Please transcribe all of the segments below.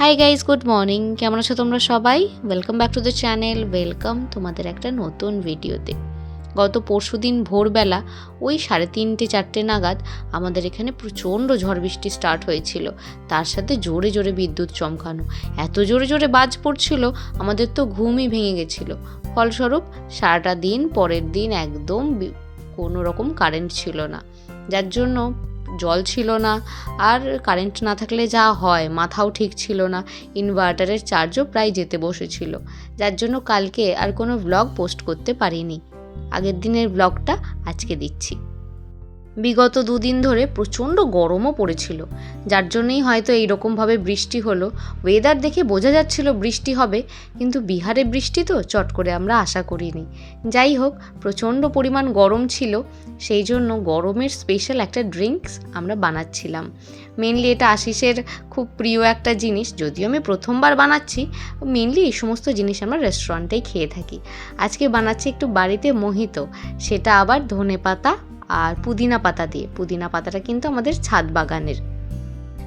Hi guys good morning কেমন আছো তোমরা সবাই? Welcome back to the channel welcome তোমাদের একটা নতুন ভিডিওতে গত পরশু দিন ভোরবেলা ওই সাড়ে তিনটে, চারটে নাগাদ আমাদের এখানে প্রচণ্ড ঝড় বৃষ্টি স্টার্ট হয়েছিল। তার সাথে জোরে জোরে বিদ্যুৎ চমকানো। এত জোরে জোরে বাজ পড়ছিল, আমাদের তো ঘুমই ভেঙে গেছিল। ফলস্বরূপ সারাটা দিন পরের দিন একদম কোনো রকম কারেন্ট ছিল না। যার জন্য জল ছিল না। আর কারেন্ট না থাকলে যা হয়, মাথাও ঠিক ছিল না। ইনভার্টারের চার্জও প্রায় যেতে বসেছিল। যার জন্য কালকে আর কোনো ব্লগ পোস্ট করতে পারিনি। আগের দিনের ব্লগটা আজকে দিচ্ছি। বিগত দুদিন ধরে প্রচণ্ড গরমও পড়েছিল। যার জন্যই হয়তো এইরকমভাবে বৃষ্টি হলো। ওয়েদার দেখে বোঝা যাচ্ছিল বৃষ্টি হবে, কিন্তু বিহারে বৃষ্টি তো চট করে আমরা আশা করিনি। যাই হোক, প্রচণ্ড পরিমাণ গরম ছিল, সেই জন্য গরমের স্পেশাল একটা ড্রিঙ্কস আমরা বানাচ্ছিলাম। মেনলি এটা আশিসের খুব প্রিয় একটা জিনিস, যদিও আমি প্রথমবার বানাচ্ছি মেনলি এই সমস্ত জিনিস আমরা রেস্টুরেন্টেই খেয়ে থাকি। আজকে বানাচ্ছি একটু বাড়িতে মোহিত, সেটা আবার ধনে পাতা আর পুদিনা পাতা দিয়ে। পুদিনা পাতাটা কিন্তু আমাদের ছাদ বাগানের।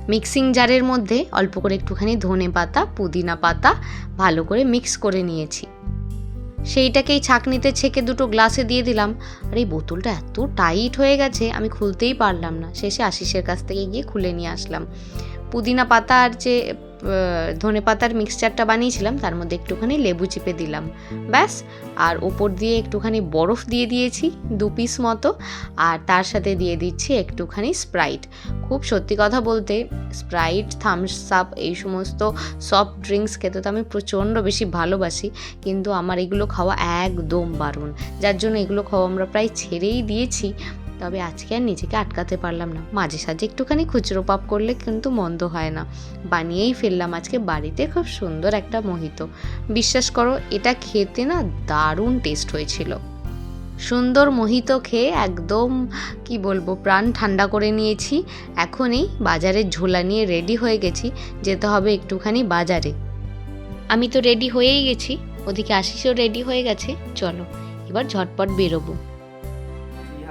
মিক্সিং জারের মধ্যে অল্প করে একটুখানি ধনে পাতা, পুদিনা পাতা ভালো করে মিক্স করে নিয়েছি। সেইটাকেই ছাঁকনিতে ছেঁকে দুটো গ্লাসে দিয়ে দিলাম। আর এই বোতলটা এত টাইট হয়ে গেছে, আমি খুলতেই পারলাম না। শেষে আশিসের কাছ থেকে গিয়ে খুলে নিয়ে আসলাম। পুদিনা পাতা আর যে ধনে পাতার মিক্সচারটা বানিয়েছিলাম, তার মধ্যে একটুখানি লেবু চিপে দিলাম। ব্যাস, আর ওপর দিয়ে একটুখানি বরফ দিয়ে দিয়েছি, দু পিস মতো, আর তার সাথে দিয়ে দিচ্ছি একটুখানি স্প্রাইট খুব সত্যি কথা বলতে স্প্রাইট থামস আপ এই সমস্ত সফট ড্রিঙ্কস খেতে তো আমি প্রচণ্ড বেশি ভালোবাসি, কিন্তু আমার এগুলো খাওয়া একদম বারণ। যার জন্য এগুলো খাওয়া আমরা প্রায় ছেড়েই দিয়েছি তবে আজকে আর নিজেকে আটকাতে পারলাম না। মাঝে সাঝে একটুখানি খুচরো পাপ করলে কিন্তু মন্দ হয় না। বানিয়েই ফেললাম আজকে বাড়িতে খুব সুন্দর একটা মোহিত। বিশ্বাস করো, এটা খেতে না দারুণ টেস্ট হয়েছিল। সুন্দর মোহিত খেয়ে একদম, কি বলব, প্রাণ ঠান্ডা করে নিয়েছি। এখনই বাজারের ঝোলা নিয়ে রেডি হয়ে গেছি, যেতে হবে একটুখানি বাজারে। আমি তো রেডি হয়েই গেছি, ওদিকে আশিসও রেডি হয়ে গেছে। চলো, এবার ঝটপট বেরোবো।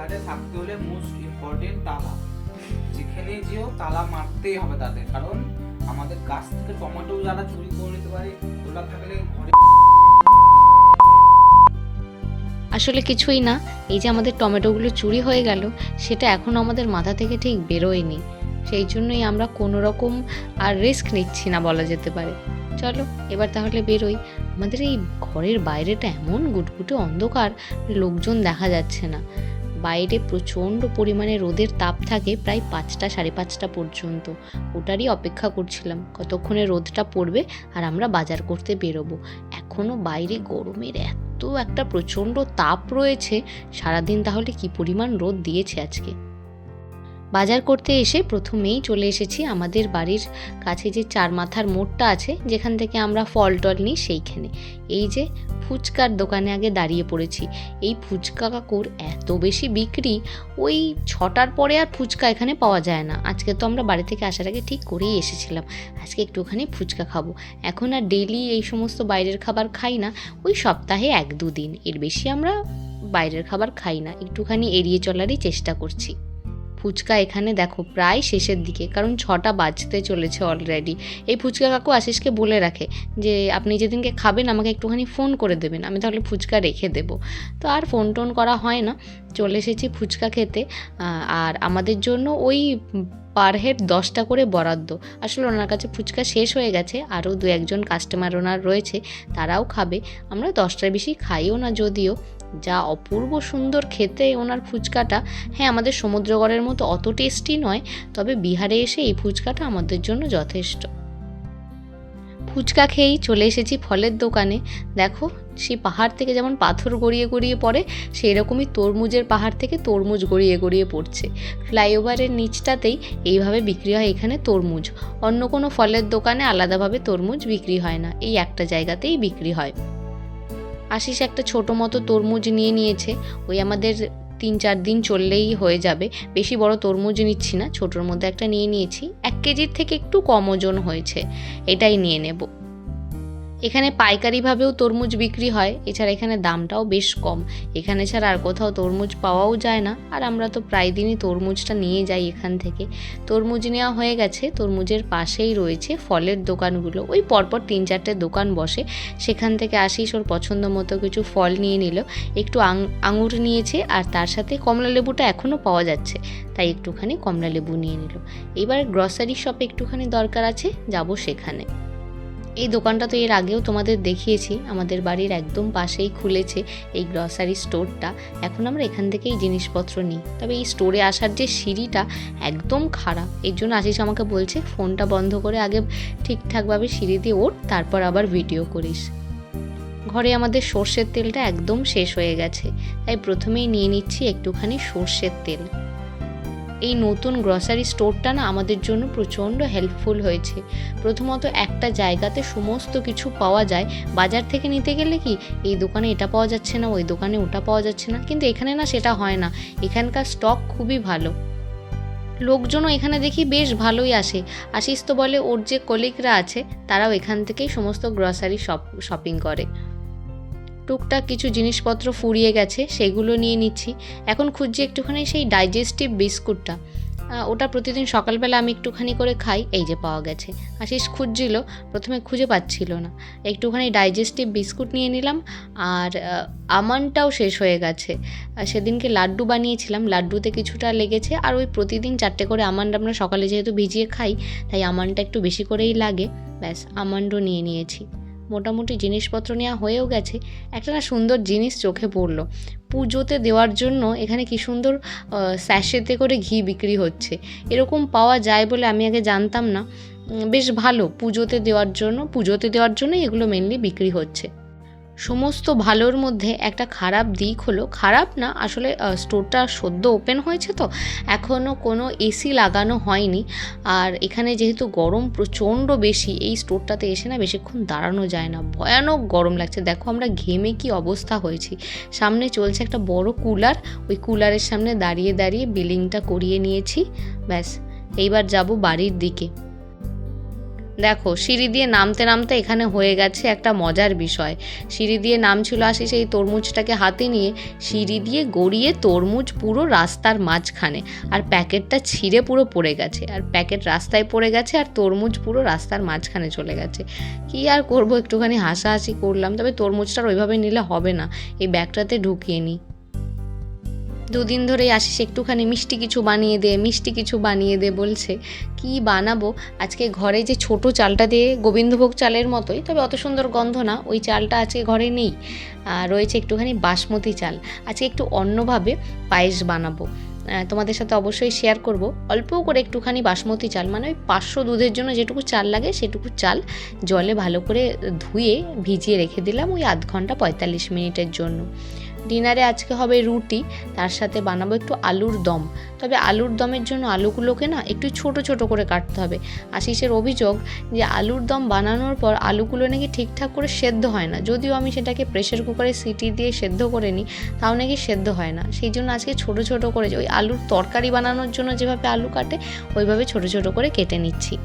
বিহারে থাকতে হলে মোস্ট ইম্পর্টেন্ট তালা। যেখানে যেও তালা মারতেই হবে তাদের, কারণ আমাদের গাছ থেকে টমেটো যারা চুরি করে নিতে পারে, ওরা থাকলে ঘরে আসলে কিছুই না, এই যে আমাদের টমেটোগুলো চুরি হয়ে গেল, সেটা এখনও আমাদের মাথা থেকে ঠিক বেরোয়নি। সেই জন্যই আমরা কোনো রকম আর রিস্ক নিচ্ছি না বলা যেতে পারে। চলো, এবার তাহলে বেরোই। আমাদের এই ঘরের বাইরেটা এমন গুটগুটে অন্ধকার, লোকজন দেখা যাচ্ছে না। বাইরে প্রচণ্ড পরিমাণে রোদের তাপ থাকে প্রায় পাঁচটা সাড়ে পাঁচটা পর্যন্ত। ওটারই অপেক্ষা করছিলাম, কতক্ষণে রোদটা পড়বে আর আমরা বাজার করতে বেরোবো। এখনও বাইরে গরমের এত একটা প্রচণ্ড তাপ রয়েছে, সারাদিন তাহলে কি পরিমাণ রোদ দিয়েছে আজকে? বাজার করতে এসে প্রথমেই চলে এসেছি আমাদের বাড়ির কাছে যে চার মাথার মোড়টা আছে, যেখান থেকে আমরা ফল টল নিই সেইখানে। এই যে ফুচকার দোকানে আগে দাঁড়িয়ে পড়েছি। এই ফুচকা কাকুর এত বেশি বিক্রি, ওই ছটার পরে আর ফুচকা এখানে পাওয়া যায় না। আজকে তো আমরা বাড়ি থেকে আসার আগে ঠিক করেই এসেছিলাম। আজকে একটুখানি ফুচকা খাব। এখন আর ডেলি এই সমস্ত বাইরের খাবার খাই না, ওই সপ্তাহে এক দুদিন। এর বেশি আমরা বাইরের খাবার খাই না। একটুখানি এড়িয়ে চলারই চেষ্টা করছি। ফুচকা এখানে দেখো প্রায় শেষের দিকে, কারণ ছটা বাজতে চলেছে অলরেডি এই ফুচকা কাকু আশিসকে বলে রাখে যে, আপনি যেদিনকে খাবেন আমাকে একটুখানি ফোন করে দেবেন, আমি তাহলে ফুচকা রেখে দেবো। তো আর ফোন টোন করা হয় না, চলে এসেছি ফুচকা খেতে। আর আমাদের জন্য ওই পার হেড দশটা করে বরাদ্দ। আসলে ওনার কাছে ফুচকা শেষ হয়ে গেছে, আরও দু একজন কাস্টমার ওনার রয়েছে, তারাও খাবে। আমরা দশটার বেশি খাইও না যদিও। যা অপূর্ব সুন্দর খেতে ওনার ফুচকাটা হ্যাঁ আমাদের সমুদ্রগড়ের মতো অত টেস্টি নয়, তবে বিহারে এসে এই ফুচকাটা আমাদের জন্য যথেষ্ট। ফুচকা খেয়েই চলে এসেছি ফলের দোকানে। দেখো, সেই পাহাড় থেকে যেমন পাথর গড়িয়ে গড়িয়ে পড়ে সেই রকমই তরমুজের পাহাড় থেকে তরমুজ গড়িয়ে গড়িয়ে পড়ছে। ফ্লাইওভারের নিচটাতেই এইভাবে বিক্রি হয় এখানে তরমুজ। অন্য কোনো ফলের দোকানে আলাদাভাবে তরমুজ বিক্রি হয় না, এই একটা জায়গাতেই বিক্রি হয়। আশিস একটা ছোটো মতো তরমুজ নিয়ে নিয়েছে। ওই আমাদের তিন চার দিন চললেই হয়ে যাবে। বেশি বড় তরমুজ নিচ্ছি না, ছোটোর মধ্যে একটা নিয়ে নিয়েছি। এক কেজির থেকে একটু কম ওজন হয়েছে। এটাই নিয়ে নেব। এখানে পাইকারিভাবেও তরমুজ বিক্রি হয়, এছাড়া এখানে দামটাও বেশ কম। এখানে ছাড়া আর কোথাও তরমুজ পাওয়াও যায় না, আর আমরা তো প্রায় দিনই তরমুজটা নিয়ে যাই এখান থেকে। তরমুজ নেওয়া হয়ে গেছে, তরমুজের পাশেই রয়েছে ফলের দোকানগুলো। ওই পরপর তিন চারটে দোকান বসে, সেখান থেকে আসিস ওর পছন্দ মতো কিছু ফল নিয়ে নিল। একটু আঙুর নিয়েছে, আর তার সাথে কমলা লেবুটা এখনও পাওয়া যাচ্ছে, তাই একটুখানি কমলা লেবু নিয়ে নিল। এবার গ্রসারি শপে একটুখানি দরকার আছে, যাব সেখানে। এই দোকানটা তো এর আগেও তোমাদের দেখিয়েছি, আমাদের বাড়ির একদম পাশেই খুলেছে এই গ্রসারি স্টোরটা এখন আমরা এখান থেকেই জিনিসপত্র নিই। তবে এই স্টোরে আসার যে সিঁড়িটা একদম খারাপ। এর জন্য আশিস আমাকে বলছে, ফোনটা বন্ধ করে আগে ঠিকঠাকভাবে সিঁড়ি দিয়ে ওঠ, তারপর আবার ভিডিও করিস। ঘরে আমাদের সর্ষের তেলটা একদম শেষ হয়ে গেছে। তাই প্রথমেই নিয়ে নিচ্ছি একটুখানি সর্ষের তেল। এই নতুন গ্রসারি স্টোরটা না আমাদের জন্য প্রচণ্ড হেল্পফুল হয়েছে। প্রথমত একটা জায়গাতে সমস্ত কিছু পাওয়া যায়। বাজার থেকে নিতে গেলে কি, এই দোকানে এটা পাওয়া যাচ্ছে না, ওই দোকানে ওটা পাওয়া যাচ্ছে না। কিন্তু এখানে না সেটা হয় না। এখানকার স্টক খুবই ভালো। লোকজনও এখানে দেখি বেশ ভালোই আসে। আশিস তো বলে, ওর যে কলিগরা আছে, তারাও এখান থেকেই সমস্ত গ্রসারি শপ শপিং করে। টুকটাক কিছু জিনিসপত্র ফুরিয়ে গেছে সেগুলো নিয়ে নিচ্ছি। এখন খুঁজছি একটুখানি সেই ডাইজেস্টিভ বিস্কুটটা। ওটা প্রতিদিন সকালবেলা আমি একটুখানি করে খাই এই যে পাওয়া গেছে। আশিস খুঁজছিল প্রথমে খুঁজে পাচ্ছিল না। একটুখানি ডাইজেস্টিভ বিস্কুট নিয়ে নিলাম আর আহ, আমন্ডটাও শেষ হয়ে গেছে। সেদিনকে লাড্ডু বানিয়েছিলাম লাড্ডুতে কিছুটা লেগেছে আর ওই প্রতিদিন চারটে করে আমান্ড আমরা সকালে যেহেতু ভিজিয়ে খাই তাই আমন্ডটা একটু বেশি করেই লাগে। ব্যাস আমন্ডও নিয়ে নিয়েছি। মোটামুটি জিনিসপত্র নেওয়া হয়েও গেছে, একটা না সুন্দর জিনিস চোখে পড়ল। পুজোতে দেওয়ার জন্য এখানে কি সুন্দর স্যাশেতে করে ঘি বিক্রি হচ্ছে। এরকম পাওয়া যায় বলে আমি আগে জানতাম না। বেশ ভালো, পুজোতে দেওয়ার জন্য, পুজোতে দেওয়ার জন্যই এগুলো মেনলি বিক্রি হচ্ছে। সমস্ত ভালোর মধ্যে একটা খারাপ দিক হলো, খারাপ না, আসলে স্টোরটা সদ্য ওপেন হয়েছে তো এখনও কোনো এসি লাগানো হয়নি। আর এখানে যেহেতু গরম প্রচণ্ড বেশি, এই স্টোরটাতে এসে না বেশিক্ষণ দাঁড়ানো যায় না। ভয়ানক গরম লাগছে। দেখো আমরা ঘেমে কি অবস্থা হয়েছি। সামনে চলছে একটা বড় কুলার, ওই কুলারের সামনে দাঁড়িয়ে দাঁড়িয়ে বিলিংটা করিয়ে নিয়েছি। ব্যাস, এইবার যাব বাড়ির দিকে। দেখো, সিঁড়ি দিয়ে নামতে নামতে এখানে হয়ে গেছে একটা মজার বিষয়। সিঁড়ি দিয়ে নামছিল আসি সেই তরমুজটাকে হাতে নিয়ে, সিঁড়ি দিয়ে গড়িয়ে তরমুজ পুরো রাস্তার মাঝখানে আর প্যাকেটটা ছিঁড়ে পুরো পড়ে গেছে। আর প্যাকেট রাস্তায় পড়ে গেছে আর তরমুজ পুরো রাস্তার মাঝখানে চলে গেছে। কি আর করব, একটুখানি হাসাহাসি করলাম। তবে তরমুজটার ওইভাবে নিলে হবে না। এই ব্যাগটাতে ঢুকিয়ে নিই দুদিন ধরেই আসিস, একটুখানি মিষ্টি কিছু বানিয়ে দে, মিষ্টি কিছু বানিয়ে দে বলছে। কি বানাবো? আজকে ঘরে যে ছোট চালটা দিয়ে গোবিন্দভোগ চালের মতোই, তবে অত সুন্দর গন্ধ না, ওই চালটা আজকে ঘরে নেই। রয়েছে একটুখানি বাসমতি চাল। আজকে একটু অন্যভাবে পায়েস বানাবো। তোমাদের সাথে অবশ্যই শেয়ার করব। অল্প করে একটুখানি বাসমতি চাল মানে ওই পাঁচশো দুধের জন্য যেটুকু চাল লাগে, সেটুকু চাল জলে ভালো করে ধুয়ে ভিজিয়ে রেখে দিলাম ওই আধ ঘণ্টা পঁয়তাল্লিশ মিনিটের জন্য। ডিনারে আজকে হবে রুটি, তার সাথে বানাবো একটু আলুর দম। তবে আলুর দমের জন্য আলুগুলোকে না একটু ছোট ছোট করে কাটতে হবে। আশিসের অভিযোগ যে আলুর দম বানানোর পর আলুগুলো নাকি ঠিকঠাক করে সেদ্ধ হয় না। যদিও আমি সেটাকে প্রেশার কুকারে সিটি দিয়ে সেদ্ধ করে নিই, তাও নাকি সেদ্ধ হয় না। সেই জন্য আজকে ছোট ছোট করে ওই আলুর তরকারি বানানোর জন্য যেভাবে আলু কাটে, ওইভাবে ছোট ছোট করে কেটে নিচ্ছি।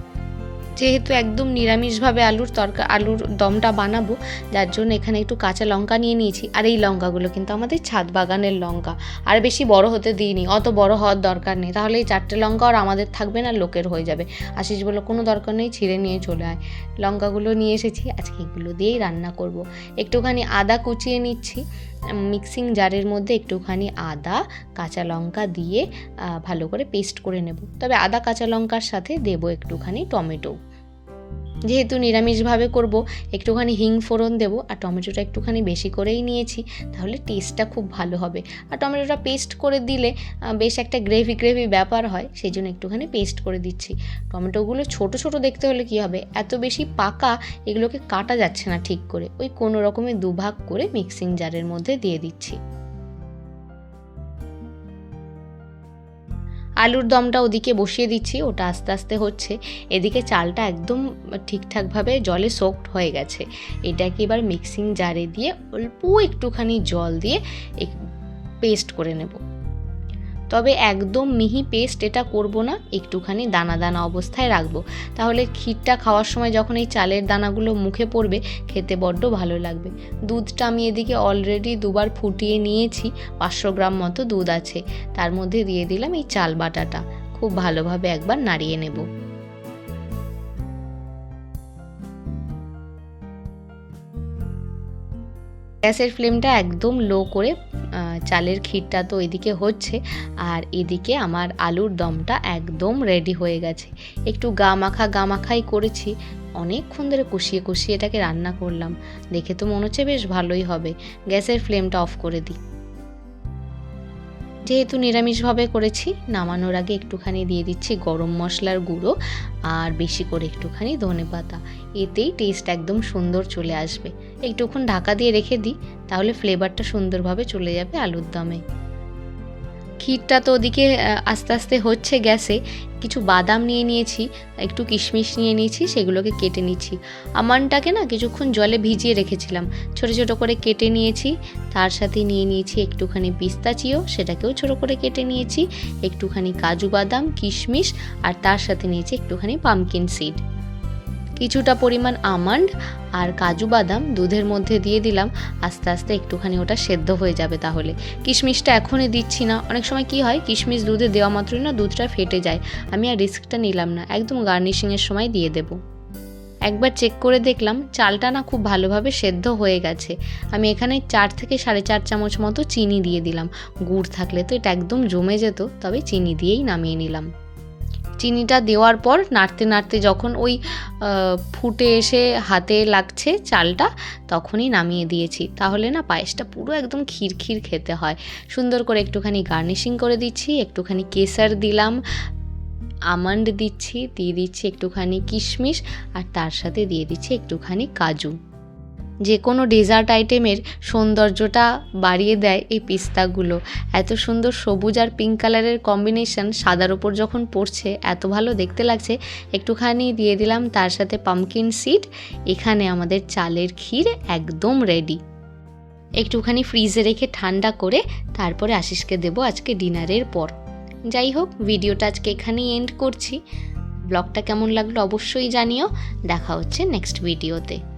যেহেতু একদম নিরামিষভাবে আলুর তরকা, আলুর দমটা বানাবো, যার জন্য এখানে একটু কাঁচা লঙ্কা নিয়ে নিয়েছি। আর এই লঙ্কাগুলো কিন্তু আমাদের ছাদ বাগানের লঙ্কা। আর বেশি বড় হতে দিইনি, অত বড় হওয়ার দরকার নেই। তাহলে এই চারটে লঙ্কা আর আমাদের থাকবে না, লোকের হয়ে যাবে। আশিস বলল, কোনো দরকার নেই, ছিঁড়ে নিয়ে চলে আয়। লঙ্কাগুলো নিয়ে এসেছি, আজকে এগুলো দিয়েই রান্না করব। একটুখানি আদা কুচিয়ে নিচ্ছি। মিক্সিং জারের মধ্যে একটুখানি আদা, কাঁচা লঙ্কা দিয়ে ভালো করে পেস্ট করে নেব। তবে আদা, কাঁচা লঙ্কার সাথে দেবো একটুখানি টমেটো। যেহেতু নিরামিষভাবে করব, একটুখানি হিং ফোড়ন দেবো আর টমেটোটা একটুখানি বেশি করেই নিয়েছি, তাহলে টেস্টটা খুব ভালো হবে। আর টমেটোটা পেস্ট করে দিলে বেশ একটা গ্রেভি গ্রেভি ব্যাপার হয় সেই জন্য একটুখানি পেস্ট করে দিচ্ছি। টমেটোগুলো ছোট ছোট দেখতে হলে কি হবে, এত বেশি পাকা এগুলোকে কাটা যাচ্ছে না ঠিক করে, ওই কোনো রকমে দুভাগ করে মিক্সিং জারের মধ্যে দিয়ে দিচ্ছি। আলুর দমটা ওদিকে বসিয়ে দিচ্ছি, ওটা আস্তে আস্তে হচ্ছে। এদিকে চালটা একদম ঠিকঠাকভাবে জলে সোকড হয়ে গেছে। এটাকে এবার মিক্সিং জারে দিয়ে অল্প একটুখানি জল দিয়ে পেস্ট করে নেব। তবে একদম মিহি পেস্ট এটা করব না, একটুখানি দানা দানা অবস্থায় রাখব। তাহলে ক্ষীরটা খাওয়ার সময় যখন এই চালের দানাগুলো মুখে পড়বে, খেতে বড্ড ভালো লাগবে। দুধটা আমি এদিকে অলরেডি দুবার ফুটিয়ে নিয়েছি, পাঁচশো গ্রাম মতো দুধ আছে। তার মধ্যে দিয়ে দিলাম এই চাল বাটাটা। খুব ভালোভাবে একবার নাড়িয়ে নেব। গ্যাসের ফ্লেমটা একদম লো করে চালের ক্ষীরটা তো এদিকে হচ্ছে আর এদিকে আমার আলুর দমটা একদম রেডি হয়ে গেছে। একটু গা মাখা গা মাখাই করেছি, অনেকক্ষণ ধরে কষিয়ে কষিয়ে এটাকে রান্না করলাম। দেখে তো মনে হচ্ছে বেশ ভালোই হবে। গ্যাসের ফ্লেমটা অফ করে দিই। যেহেতু নিরামিষভাবে করেছি, নামানোর আগে একটুখানি দিয়ে দিচ্ছি গরম মশলার গুঁড়ো আর বেশি করে একটুখানি ধনে পাতা। এতেই টেস্ট একদম সুন্দর চলে আসবে। একটুক্ষণ ঢাকা দিয়ে রেখে দিই, তাহলে ফ্লেভারটা সুন্দরভাবে চলে যাবে আলুর দমে। ক্ষীরটা তো ওদিকে আস্তে আস্তে হচ্ছে গ্যাসে। কিছু বাদাম নিয়ে নিয়েছি, একটু কিশমিশ নিয়ে নিয়েছি, সেগুলোকে কেটে নিচ্ছি। আমানটাকে না কিছুক্ষণ জলে ভিজিয়ে রেখেছিলাম। ছোট ছোট করে কেটে নিয়েছি, তার সাথে নিয়ে নিয়েছি একটুখানি পিস্তাচিও সেটাকেও ছোট করে কেটে নিয়েছি। একটুখানি কাজু বাদাম, কিশমিশ, আর তার সাথে নিয়েছি একটুখানি পামকিন সিড। কিছুটা পরিমাণ আমন্ড আর কাজু বাদাম দুধের মধ্যে দিয়ে দিলাম। আস্তে আস্তে একটুখানি ওটা সেদ্ধ হয়ে যাবে তাহলে। কিশমিশটা এখনই দিচ্ছি না। অনেক সময় কি হয়, কিশমিশ দুধে দেওয়া মাত্রই না দুধটা ফেটে যায়। আমি আর রিস্কটা নিলাম না। একদম গার্নিশিংয়ের সময় দিয়ে দেব। একবার চেক করে দেখলাম, চালটা না খুব ভালোভাবে সেদ্ধ হয়ে গেছে। আমি এখানে চার থেকে সাড়ে চার চামচ মতো চিনি দিয়ে দিলাম। গুড় থাকলে তো এটা একদম জমে যেত, তবে চিনি দিয়েই নামিয়ে নিলাম। চিনিটা দেওয়ার পর নাড়তে নাড়তে যখন ওই ফুটে এসে হাতে লাগছে চালটা, তখনই নামিয়ে দিয়েছি। তাহলে না পায়েসটা পুরো একদম ক্ষীর খেতে হয়। সুন্দর করে একটুখানি গার্নিশিং করে দিচ্ছি, একটুখানি কেসার দিলাম, আমন্ড দিচ্ছি, দিয়ে দিচ্ছি একটুখানি কিশমিশ, আর তার সাথে দিয়ে দিচ্ছি একটুখানি কাজু। যে কোনো ডেজার্ট আইটেমের সৌন্দর্যটা বাড়িয়ে দেয় এই পিস্তাগুলো। এত সুন্দর সবুজ আর পিঙ্ক কালারের কম্বিনেশন সাদার ওপর যখন পড়ছে, এত ভালো দেখতে লাগছে, একটুখানি দিয়ে দিলাম তার সাথে পামকিন সিড এখানে আমাদের চালের ক্ষীর একদম রেডি একটুখানি ফ্রিজে রেখে ঠান্ডা করে তারপরে আশিসকে দেবো আজকে ডিনারের পর। যাই হোক, ভিডিওটা আজকে এখানেই এন্ড করছি। ব্লগটা কেমন লাগল অবশ্যই জানিও। দেখা হচ্ছে নেক্সট ভিডিওতে